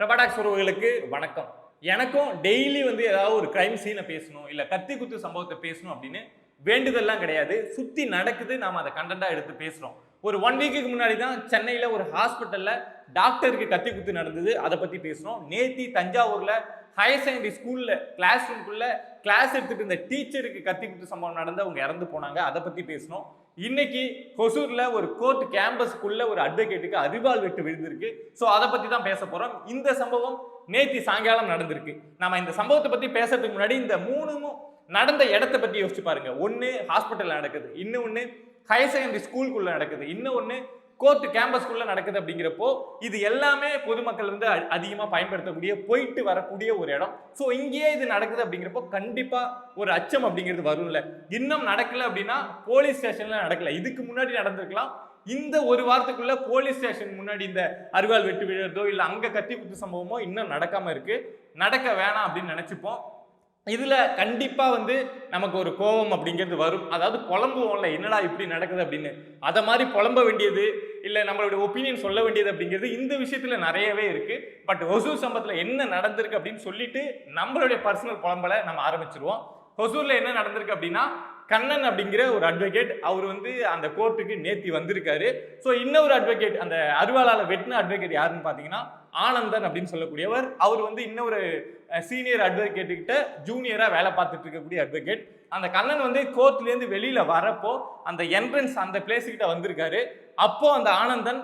ரபாடாக்ஸ் உறவுகளுக்கு வணக்கம். எனக்கும் டெய்லி வந்து ஏதாவது ஒரு கிரைம் சீனை பேசணும் இல்லை கத்தி குத்து சம்பவத்தை பேசணும் அப்படின்னு வேண்டுதல்லாம் கிடையாது. சுற்றி நடக்குது நாம் அதை கண்டென்ட்டாக எடுத்து பேசுகிறோம் ஒரு ஒன் வீக்குக்கு முன்னாடி தான் சென்னையில் ஒரு ஹாஸ்பிட்டலில் டாக்டருக்கு கத்தி குத்து நடந்தது. அதை பற்றி பேசுகிறோம் நேத்தி தஞ்சாவூரில் ஹையர் செகண்டரி ஸ்கூலில் கிளாஸ் ரூம்குள்ளே கிளாஸ் எடுத்துகிட்டு இருந்த டீச்சருக்கு கத்தி குத்து சம்பவம் நடந்து அவங்க இறந்து போனாங்க. அதை பற்றி பேசணும் இன்னைக்கு ஹொசூரில் ஒரு கோர்ட் கேம்பஸ்க்குள்ள ஒரு அட்வொகேட்டுக்கு அறிவால் வெட்டு விழுந்திருக்கு. ஸோ அதை பற்றி தான் பேச போகிறோம் இந்த சம்பவம் நேத்தி சாயங்காலம் நடந்திருக்கு. நம்ம இந்த சம்பவத்தை பற்றி பேசுறதுக்கு முன்னாடி இந்த மூணும் நடந்த இடத்த பற்றி யோசிச்சு பாருங்க. ஒன்று ஹாஸ்பிட்டல் நடக்குது. இன்னொன்று ஹையர் செகண்டரி ஸ்கூலுக்குள்ளே நடக்குது. இன்னொன்று கோர்ட் கேம்பஸ்க்குள்ளே நடக்குது அப்படிங்கிறப்போ இது எல்லாமே பொதுமக்கள் வந்து அ- அதிகமா பயன்படுத்தக்கூடிய போயிட்டு வரக்கூடிய ஒரு இடம். ஸோ இங்கேயே இது நடக்குது அப்படிங்கிறப்போ கண்டிப்பா ஒரு அச்சம் அப்படிங்கிறது வரும்ல. இன்னும் நடக்கல அப்படின்னா போலீஸ் ஸ்டேஷன்ல நடக்கல. இதுக்கு முன்னாடி நடந்திருக்கலாம். இந்த ஒரு வாரத்துக்குள்ள போலீஸ் ஸ்டேஷன் முன்னாடி இந்த அருவாள் வெட்டு விழுறதோ இல்ல அங்க கத்தி குத்து சம்பவமோ இன்னும் நடக்காம இருக்கு. நடக்க வேணாம் அப்படின்னு நினைச்சுப்போம். இதில் கண்டிப்பாக வந்து நமக்கு ஒரு கோபம் அப்படிங்கிறது வரும். அதாவது புலம்புவோம்ல என்னடா இப்படி நடக்குது அப்படின்னு. அதை மாதிரி புலம்ப வேண்டியது இல்லை நம்மளுடைய ஒப்பீனியன் சொல்ல வேண்டியது அப்படிங்கிறது இந்த விஷயத்தில் நிறையவே இருக்குது பட் ஒசூர் சம்பத்தில் என்ன நடந்திருக்கு அப்படின்னு சொல்லிட்டு நம்மளுடைய பர்சனல் புலம்பலை நம்ம ஆரம்பிச்சிருவோம். ஒசூரில் என்ன நடந்திருக்கு அப்படின்னா கண்ணன் அப்படிங்கிற ஒரு அட்வொகேட் அவர் வந்து அந்த கோர்ட்டுக்கு நேத்தி வந்திருக்காரு. ஸோ இன்னொரு அட்வொகேட் அந்த அருவாளால் வெட்டின அட்வொகேட் யாருன்னு பார்த்தீங்கன்னா ஆனந்தன் அப்படின்னு சொல்லக்கூடியவர். அவர் வந்து இன்னொரு சீனியர் அட்வொகேட்டுக்கிட்ட ஜூனியராக வேலை பார்த்துட்டு இருக்கக்கூடிய அட்வொகேட் அந்த கண்ணன் வந்து கோர்ட்லேருந்து வெளியில் வரப்போ அந்த என்ட்ரன்ஸ் அந்த பிளேஸுக்கிட்ட வந்திருக்காரு. அப்போ அந்த ஆனந்தன்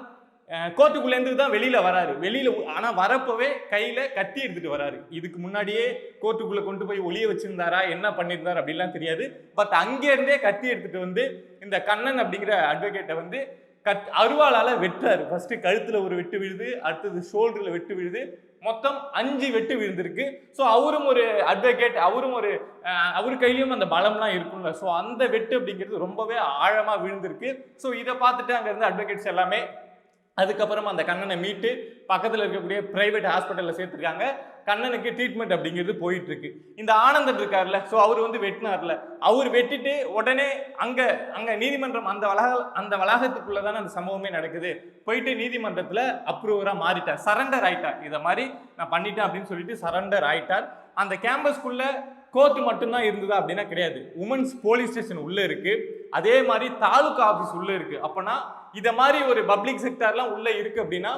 கோர்ட்டுக்குள்ளேருந்து தான் வெளியில் வராரு. வெளியில் ஆனால் வரப்பவே வரப்போவே கையில கத்தி எடுத்துகிட்டு வராரு. இதுக்கு முன்னாடியே கோர்ட்டுக்குள்ளே கொண்டு போய் ஒளிய வச்சிருந்தாரா? என்ன பண்ணியிருந்தார் அப்படிலாம் தெரியாது. பட் அங்கேருந்தே கத்தி எடுத்துகிட்டு வந்து இந்த கண்ணன் அப்படிங்கிற அட்வொகேட்டை வந்து கத் அருவாளால் வெட்டுறாரு. ஃபஸ்ட்டு கழுத்தில் ஒரு வெட்டு விழுது அடுத்தது ஷோல்டரில் வெட்டு விழுது. மொத்தம் அஞ்சு வெட்டு விழுந்திருக்கு. ஸோ அவரும் ஒரு அட்வொகேட் அவரும் ஒரு அவர் கையிலையும் அந்த பலம்லாம் இருக்கும்ல. ஸோ அந்த வெட்டு அப்படிங்கிறது ரொம்பவே ஆழமாக விழுந்திருக்கு. ஸோ இதை பார்த்துட்டு அங்கேருந்து அட்வொகேட்ஸ் எல்லாமே அதுக்கப்புறம் அந்த கண்ணனை மீட்டு பக்கத்தில் இருக்கக்கூடிய பிரைவேட் ஹாஸ்பிட்டலில் சேர்த்துருக்காங்க. கண்ணனுக்கு ட்ரீட்மெண்ட் அப்படிங்கிறது போயிட்டு இருக்கு இந்த ஆனந்தன் இருக்கார்ல ஸோ அவர் வந்து வெட்டினார்ல. அவர் வெட்டிட்டு உடனே அங்கே அங்கே நீதிமன்றம் அந்த வளாக அந்த வளாகத்துக்குள்ளே தானே அந்த சம்பவமே நடக்குது. போயிட்டு நீதிமன்றத்தில் அப்ரூவராக மாறிட்டார். சரண்டர் ஆயிட்டார். இதை மாதிரி நான் பண்ணிட்டேன் அப்படின்னு சொல்லிட்டு சரண்டர் ஆயிட்டார். அந்த கேம்பஸ்க்குள்ளே கோர்ட் மட்டும்தான் இருந்தது அப்படின்னா கிடையாது. உமன்ஸ் போலீஸ் ஸ்டேஷன் உள்ளே இருக்குது அதே மாதிரி தாலுகா ஆஃபீஸ் உள்ளே இருக்குது அப்போனா இதை மாதிரி ஒரு பப்ளிக் செக்டார்லாம் உள்ளே இருக்குது அப்படின்னா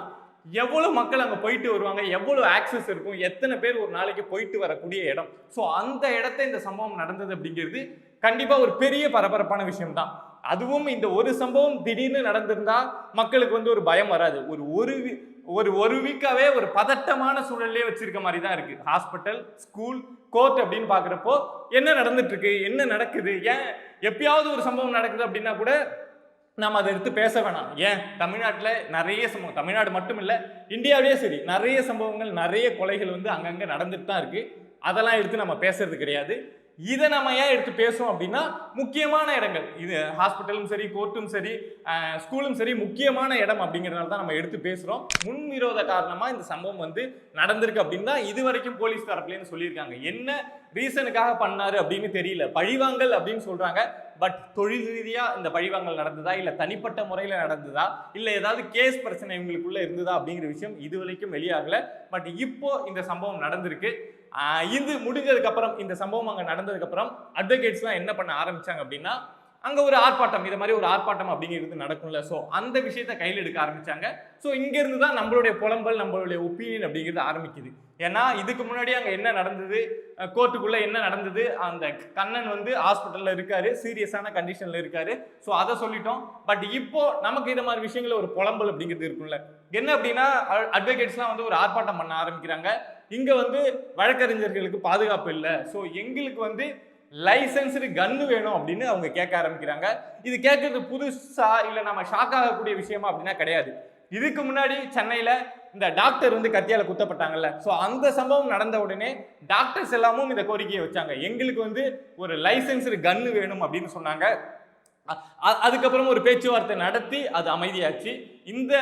எவ்வளோ மக்கள் அங்கே போயிட்டு வருவாங்க? எவ்வளோ ஆக்சஸ் இருக்கும்? எத்தனை பேர் ஒரு நாளைக்கு போயிட்டு வரக்கூடிய இடம்? ஸோ அந்த இடத்த இந்த சம்பவம் நடந்தது அப்படிங்கிறது கண்டிப்பாக ஒரு பெரிய பரபரப்பான விஷயம் தான் அதுவும் இந்த ஒரு சம்பவம் திடீர்னு நடந்திருந்தா மக்களுக்கு வந்து ஒரு பயம் வராது. ஒரு ஒரு ஒரு ஒரு வீக்காவே ஒரு பதட்டமான சூழல்லே வச்சிருக்க மாதிரி தான் இருக்கு. ஹாஸ்பிட்டல் ஸ்கூல் கோர்ட் அப்படின்னு பாக்குறப்போ என்ன நடந்துட்டு இருக்கு என்ன நடக்குது? ஏன் எப்பயாவது ஒரு சம்பவம் நடக்குது அப்படின்னா கூட நம்ம அதை எடுத்து பேச வேணாம். ஏன்? தமிழ்நாட்டில் நிறைய சம்பவம் தமிழ்நாடு மட்டும் இல்லை இந்தியாவிலேயே சரி நிறைய சம்பவங்கள் நிறைய கொலைகள் வந்து அங்கங்கே நடந்துட்டு தான் இருக்குது அதெல்லாம் எடுத்து நம்ம பேசுறது கிடையாது. இதை நம்ம ஏன் எடுத்து பேசுவோம் அப்படின்னா முக்கியமான இடங்கள். இது ஹாஸ்பிட்டலும் சரி கோர்ட்டும் சரி ஸ்கூலும் சரி முக்கியமான இடம் அப்படிங்கிறதுனால தான் நம்ம எடுத்து பேசுகிறோம் முன்விரோத காரணமாக இந்த சம்பவம் வந்து நடந்திருக்கு அப்படின்னு தான் இது வரைக்கும் போலீஸ் தரப்புலேருந்து சொல்லியிருக்காங்க. என்ன ரீசனுக்காக பண்ணாரு அப்படின்னு தெரியல. பழிவாங்கல் அப்படின்னு சொல்கிறாங்க பட் தொழில் ரீதியாக இந்த பழிவாங்கல் நடந்ததா? இல்லை தனிப்பட்ட முறையில் நடந்ததா? இல்லை ஏதாவது கேஸ் பிரச்சனை இவங்களுக்குள்ளே இருந்ததா அப்படிங்கிற விஷயம் இது வரைக்கும் வெளியாகலை. பட் இப்போ இந்த சம்பவம் நடந்திருக்கு. இது முடிஞ்சதுக்கு அப்புறம் இந்த சம்பவம் அங்கே நடந்ததுக்கு அப்புறம் அட்வொகேட்ஸ்லாம் என்ன பண்ண ஆரம்பிச்சாங்க அப்படின்னா அங்கே ஒரு ஆர்ப்பாட்டம் இது மாதிரி ஒரு ஆர்ப்பாட்டம் அப்படிங்கிறது நடக்கும்ல. ஸோ அந்த விஷயத்த கையில் எடுக்க ஆரம்பிச்சாங்க. ஸோ இங்கேருந்து தான் நம்மளுடைய புலம்பல் நம்மளுடைய ஒப்பீனியன் அப்படிங்கிறது ஆரம்பிக்குது. ஏன்னா இதுக்கு முன்னாடி அங்கே என்ன நடந்தது கோர்ட்டுக்குள்ளே என்ன நடந்தது அந்த கண்ணன் வந்து ஹாஸ்பிட்டலில் இருக்காரு சீரியஸான கண்டிஷனில் இருக்காரு. ஸோ அதை சொல்லிட்டோம். பட் இப்போது நமக்கு இது மாதிரி விஷயங்களில் ஒரு புலம்பல் அப்படிங்கிறது இருக்கும்ல. என்ன அப்படின்னா அட்வொகேட்ஸ்லாம் வந்து ஒரு ஆர்ப்பாட்டம் பண்ண ஆரம்பிக்கிறாங்க. இங்க வந்து வழக்கறிஞர்களுக்கு பாதுகாப்பு இல்லை. ஸோ எங்களுக்கு வந்து லைசன்ஸ்டு கன்னு வேணும் அப்படின்னு அவங்க கேட்க ஆரம்பிக்கிறாங்க. இது கேட்கறது புதுசா இல்லை நம்ம ஷாக் ஆகக்கூடிய விஷயமா அப்படின்னா கிடையாது. இதுக்கு முன்னாடி சென்னையில இந்த டாக்டர் வந்து கத்தியால குத்தப்பட்டாங்கல்ல. ஸோ அந்த சம்பவம் நடந்த உடனே டாக்டர்ஸ் எல்லாமும் இந்த கோரிக்கையை வச்சாங்க. எங்களுக்கு வந்து ஒரு லைசன்ஸ்டு கன்னு வேணும் அப்படின்னு சொன்னாங்க. அதுக்கப்புறம் ஒரு பேச்சுவார்த்தை நடத்தி அது அமைதியாச்சு. இந்த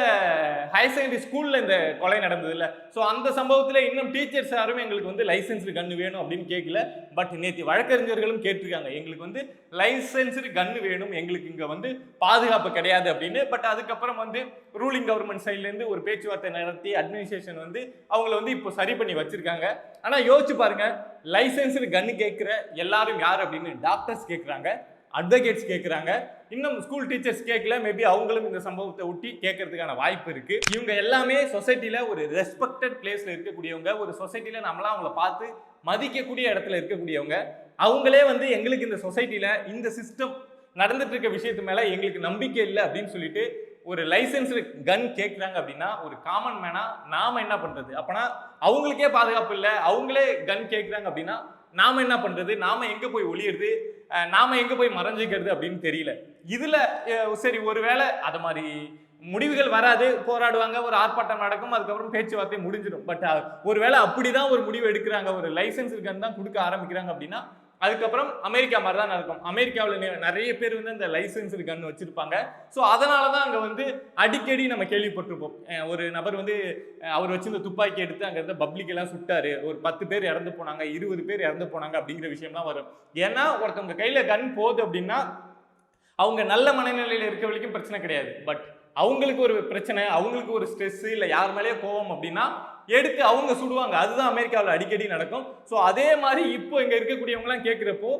ஹையர் செகண்டரி ஸ்கூலில் இந்த கொலை நடந்தது ஸோ அந்த சம்பவத்தில் இன்னும் டீச்சர்ஸ் யாரும் எங்களுக்கு வந்து லைசன்ஸ்டு கன்று வேணும் அப்படின்னு கேட்கல பட் நேற்று வழக்கறிஞர்களும் கேட்டிருக்காங்க. எங்களுக்கு வந்து லைசன்ஸ்டு கன்று வேணும். எங்களுக்கு இங்கே வந்து பாதுகாப்பு கிடையாது அப்படின்னு. பட் அதுக்கப்புறம் வந்து ரூலிங் கவர்மெண்ட் சைட்லேருந்து ஒரு பேச்சுவார்த்தை நடத்தி அட்மினிஸ்ட்ரேஷன் வந்து அவங்கள வந்து இப்போ சரி பண்ணி வச்சுருக்காங்க. ஆனால் யோசிச்சு பாருங்கள் லைசன்ஸ்டு கன்று கேட்குற எல்லாரும் யார் அப்படின்னு டாக்டர்ஸ் கேட்குறாங்க அட்வொகேட்ஸ் கேட்குறாங்க இன்னும் ஸ்கூல் டீச்சர்ஸ் கேட்கல மேபி அவங்களும் இந்த சம்பவத்தை ஒட்டி கேட்கறதுக்கான வாய்ப்பு இருக்கு. இவங்க எல்லாமே சொசைட்டியில ஒரு ரெஸ்பெக்டட் பிளேஸ்ல இருக்கக்கூடியவங்க. ஒரு சொசைட்டியில நம்மளாம் அவங்கள பார்த்து மதிக்கக்கூடிய இடத்துல இருக்கக்கூடியவங்க. அவங்களே வந்து எங்களுக்கு இந்த சொசைட்டியில் இந்த சிஸ்டம் நடந்துட்டு இருக்க விஷயத்து மேல எங்களுக்கு நம்பிக்கை இல்லை அப்படின்னு சொல்லிட்டு ஒரு லைசன்ஸ்டு கன் கேட்குறாங்க அப்படின்னா ஒரு காமன் மேனாக நாம் என்ன பண்ணுறது அப்போனா அவங்களுக்கே பாதுகாப்பு இல்லை. அவங்களே கன் கேட்குறாங்க அப்படின்னா நாம் என்ன பண்ணுறது நாம் எங்கே போய் ஒளியிறது? நாம் எங்கே போய் மறைஞ்சிக்கிறது அப்படின்னு தெரியல. இதில் சரி ஒருவேளை அது மாதிரி முடிவுகள் வராது போராடுவாங்க ஒரு ஆர்ப்பாட்டம் நடக்கும் அதுக்கப்புறம் பேச்சுவார்த்தை முடிஞ்சிடும். பட் ஒருவேளை அப்படிதான் ஒரு முடிவு எடுக்கிறாங்க ஒரு லைசன்ஸ் இருக்கான்னு தான் கொடுக்க ஆரம்பிக்கிறாங்க அப்படின்னா அதுக்கப்புறம் அமெரிக்கா மாதிரி தான் நடக்கும். அமெரிக்காவில் நிறைய பேர் வந்து அந்த லைசன்ஸ் கன் வச்சுருப்பாங்க. ஸோ அதனால தான் அங்கே வந்து அடிக்கடி நம்ம கேள்விப்பட்டிருப்போம். ஒரு நபர் வந்து அவர் வச்சிருந்த துப்பாக்கி எடுத்து அங்கே இருந்த பப்ளிக் எல்லாம் சுட்டார். ஒரு பத்து பேர் இறந்து போனாங்க இருபது பேர் இறந்து போனாங்க அப்படிங்கிற விஷயம்லாம் வரும். ஏன்னா ஒருத்தவங்க கையில் கன் போகுது அப்படின்னா அவங்க நல்ல மனநிலையில் இருக்க வரைக்கும் பிரச்சனை கிடையாது. பட் அவங்களுக்கு ஒரு பிரச்சனை அவங்களுக்கு ஒரு ஸ்ட்ரெஸ் இல்லை யார் மேலேயோ கோவம் அப்படின்னா எடுத்து அவங்க சுடுவாங்க. அதுதான் அமெரிக்காவில் அடிக்கடி நடக்கும். ஸோ அதே மாதிரி இப்போ இங்கே இருக்கக்கூடியவங்கலாம் கேட்குறப்போ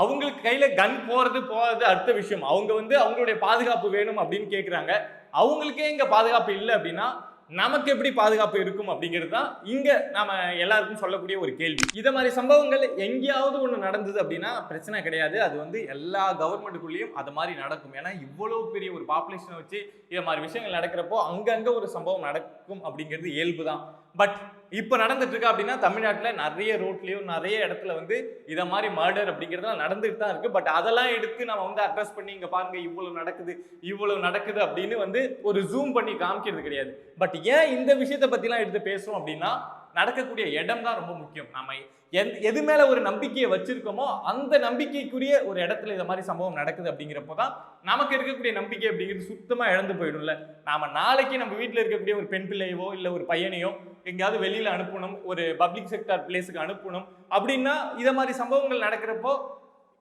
அவங்களுக்கு கையில் கன் போகிறது போகிறது அடுத்த விஷயம். அவங்க வந்து அவங்களுடைய பாதுகாப்பு வேணும் அப்படின்னு கேட்குறாங்க அவங்களுக்கே இங்கே பாதுகாப்பு இல்லை அப்படின்னா நமக்கு எப்படி பாதுகாப்பு இருக்கும் அப்படிங்கிறது தான் இங்கே நாம எல்லாருக்கும் சொல்லக்கூடிய ஒரு கேள்வி. இதை மாதிரி சம்பவங்கள் எங்கேயாவது ஒன்று நடந்தது அப்படின்னா பிரச்சனை கிடையாது. அது வந்து எல்லா கவர்மெண்ட்டுக்குள்ளேயும் அது மாதிரி நடக்கும். ஏன்னா இவ்வளோ பெரிய ஒரு பாப்புலேஷனை வச்சு இதை மாதிரி விஷயங்கள் நடக்கிறப்போ அங்கங்கே ஒரு சம்பவம் நடக்கும் அப்படிங்கிறது இயல்பு தான் பட் இப்போ நடந்துட்டு இருக்கு அப்படின்னா தமிழ்நாட்டில் நிறைய ரோட்லயும் நிறைய இடத்துல வந்து இதை மாதிரி மர்டர் அப்படிங்கிறதுலாம் நடந்துட்டு தான் இருக்கு. பட் அதெல்லாம் எடுத்து நம்ம வந்து அட்ரஸ் பண்ணி இங்கே பாருங்க இவ்வளவு நடக்குது இவ்வளவு நடக்குது அப்படின்னு வந்து ஒரு ஜூம் பண்ணி காமிக்கிறது கிடையாது. பட் ஏன் இந்த விஷயத்தை பத்திலாம் எடுத்து பேசுவோம் அப்படின்னா நடக்கக்கூடிய இடம் தான் ரொம்ப முக்கியம். நம்ம எந் எது மேலே ஒரு நம்பிக்கையை வச்சுருக்கோமோ அந்த நம்பிக்கைக்குரிய ஒரு இடத்துல இந்த மாதிரி சம்பவம் நடக்குது அப்படிங்கிறப்போ தான் நமக்கு இருக்கக்கூடிய நம்பிக்கை அப்படிங்கிறது சுத்தமாக இழந்து போயிடும்ல. நாம நாளைக்கு நம்ம வீட்டில் இருக்கக்கூடிய ஒரு பெண் பிள்ளையவோ இல்லை ஒரு பையனையோ எங்கேயாவது வெளியில் அனுப்பணும் ஒரு பப்ளிக் செக்டார் பிளேஸுக்கு அனுப்பணும் அப்படின்னா இதை மாதிரி சம்பவங்கள் நடக்கிறப்போ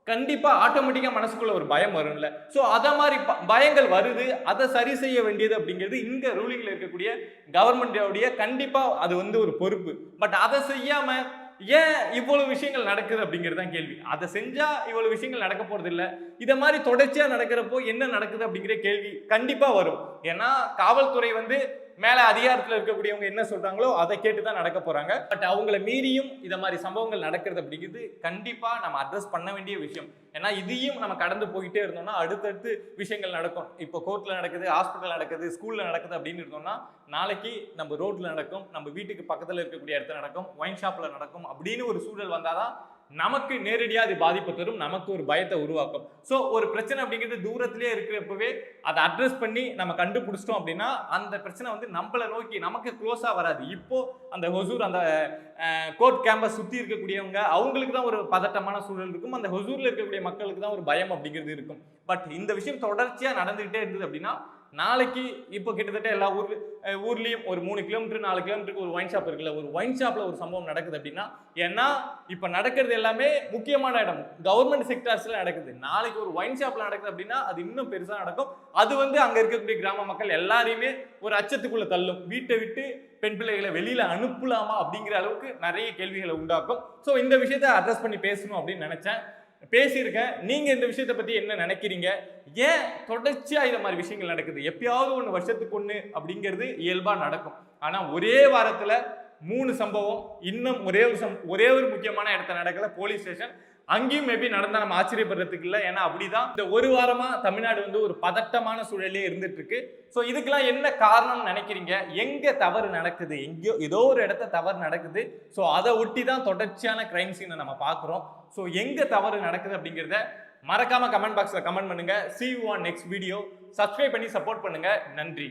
கண்டிப்பாக ஆட்டோமேட்டிக்காக மனசுக்குள்ள ஒரு பயம் வரும்ல. ஸோ அதை மாதிரி ப- பயங்கள் வருது அதை சரி செய்ய வேண்டியது அப்படிங்கிறது இந்த ரூலிங்கில் இருக்கக்கூடிய கவர்மெண்டோடைய கண்டிப்பாக அது வந்து ஒரு பொறுப்பு. பட் அதை செய்யாமல் ஏன் இவ்வளவு விஷயங்கள் நடக்குது அப்படிங்கிறது தான் கேள்வி. அதை செஞ்சால் இவ்வளவு விஷயங்கள் நடக்க போகிறது இல்லை இதை மாதிரி தொடர்ச்சியாக நடக்கிறப்போ என்ன நடக்குது அப்படிங்கிற கேள்வி கண்டிப்பாக வரும். ஏன்னா காவல்துறை வந்து மேலே அதிகாரத்தில் இருக்கக்கூடியவங்க என்ன சொல்கிறாங்களோ அதை கேட்டு தான் நடக்க போகிறாங்க பட் அவங்கள மீறியும் இதை மாதிரி சம்பவங்கள் நடக்கிறது அப்படிங்கிறது கண்டிப்பாக நம்ம அட்ரஸ் பண்ண வேண்டிய விஷயம். ஏன்னா இதையும் நம்ம கடந்து போயிட்டே இருந்தோம்னா அடுத்தடுத்து விஷயங்கள் நடக்கும். இப்போ கோர்ட்டில் நடக்குது ஹாஸ்பிட்டல் நடக்குது ஸ்கூலில் நடக்குது அப்படின்னு இருந்தோம்னா நாளைக்கு நம்ம ரோட்டில் நடக்கும் நம்ம வீட்டுக்கு பக்கத்தில் இருக்கக்கூடிய இடத்துல நடக்கும் ஒயின் ஷாப்பில் நடக்கும் அப்படின்னு ஒரு சூழல் வந்தால் தான் நமக்கு நேரடியாக அது பாதிப்பு தரும் நமக்கு ஒரு பயத்தை உருவாக்கும். ஸோ ஒரு பிரச்சனை அப்படிங்கிறது தூரத்திலே இருக்கிறப்பவே அதை அட்ரஸ் பண்ணி நம்ம கண்டுபிடிச்சிட்டோம் அப்படின்னா அந்த பிரச்சனை வந்து நம்மளை நோக்கி நமக்கு க்ளோஸாக வராது. இப்போ அந்த ஹொசூர் அந்த கோர்ட் கேம்பஸ் சுற்றி இருக்கக்கூடியவங்க அவங்களுக்கு தான் ஒரு பதட்டமான சூழல் இருக்கும். அந்த ஹொசூரில் இருக்கக்கூடிய மக்களுக்கு தான் ஒரு பயம் அப்படிங்கிறது இருக்கும். பட் இந்த விஷயம் தொடர்ச்சியாக நடந்துகிட்டே இருந்தது அப்படின்னா நாளைக்கு இப்போ கிட்டத்தட்ட எல்லா ஊர்ல ஊர்லேயும் ஒரு மூணு கிலோமீட்டர் நாலு கிலோமீட்டருக்கு ஒரு ஒயின் ஷாப் இருக்குல்ல ஒரு ஒயின் ஷாப்பில் ஒரு சம்பவம் நடக்குது அப்படின்னா ஏன்னா இப்போ நடக்கிறது எல்லாமே முக்கியமான இடம். கவர்மெண்ட் செக்டார்ஸில் நடக்குது. நாளைக்கு ஒரு ஒயின் ஷாப்பில் நடக்குது அப்படின்னா அது இன்னும் பெருசாக நடக்கும். அது வந்து அங்கே இருக்கக்கூடிய கிராம மக்கள் எல்லாரையுமே ஒரு அச்சத்துக்குள்ளே தள்ளும். வீட்டை விட்டு பெண் பிள்ளைகளை வெளியில் அனுப்பலாமா அப்படிங்கிற அளவுக்கு நிறைய கேள்விகளை உண்டாக்கும். ஸோ இந்த விஷயத்தை அட்ரஸ் பண்ணி பேசணும் அப்படின்னு நினச்சேன். பேசியிருக்கேன். நீங்கள் இந்த விஷயத்தை பற்றி என்ன நினைக்கிறீங்க? ஏன் தொடர்ச்சியாக இந்த மாதிரி விஷயங்கள் நடக்குது? எப்பயாவது ஒன்று வருஷத்துக்கு ஒன்று அப்படிங்கிறது இயல்பாக நடக்கும். ஆனால் ஒரே வாரத்தில் மூணு சம்பவம் இன்னும் ஒரே ஒரு சம் ஒரே ஒரு முக்கியமான இடத்துல நடக்கல. போலீஸ் ஸ்டேஷன் அங்கேயும் மேபி நடந்தா நம்ம ஆச்சரியப்படுறதுக்கு இல்லை. ஏன்னா அப்படிதான். இந்த ஒரு வாரமா தமிழ்நாடு வந்து ஒரு பதட்டமான சூழலே இருந்துட்டு இருக்கு ஸோ இதுக்கெல்லாம் என்ன காரணம்னு நினைக்கிறீங்க? எங்க தவறு நடக்குது? எங்கேயோ ஏதோ ஒரு இடத்த தவறு நடக்குது. ஸோ அதை ஒட்டி தான் தொடர்ச்சியான கிரைம் சீனை நம்ம பார்க்குறோம். ஸோ எங்க தவறு நடக்குது அப்படிங்கிறத மறக்காம கமெண்ட் பாக்ஸில் கமெண்ட் பண்ணுங்க. See you on next video subscribe பண்ணி சப்போர்ட் பண்ணுங்க. நன்றி.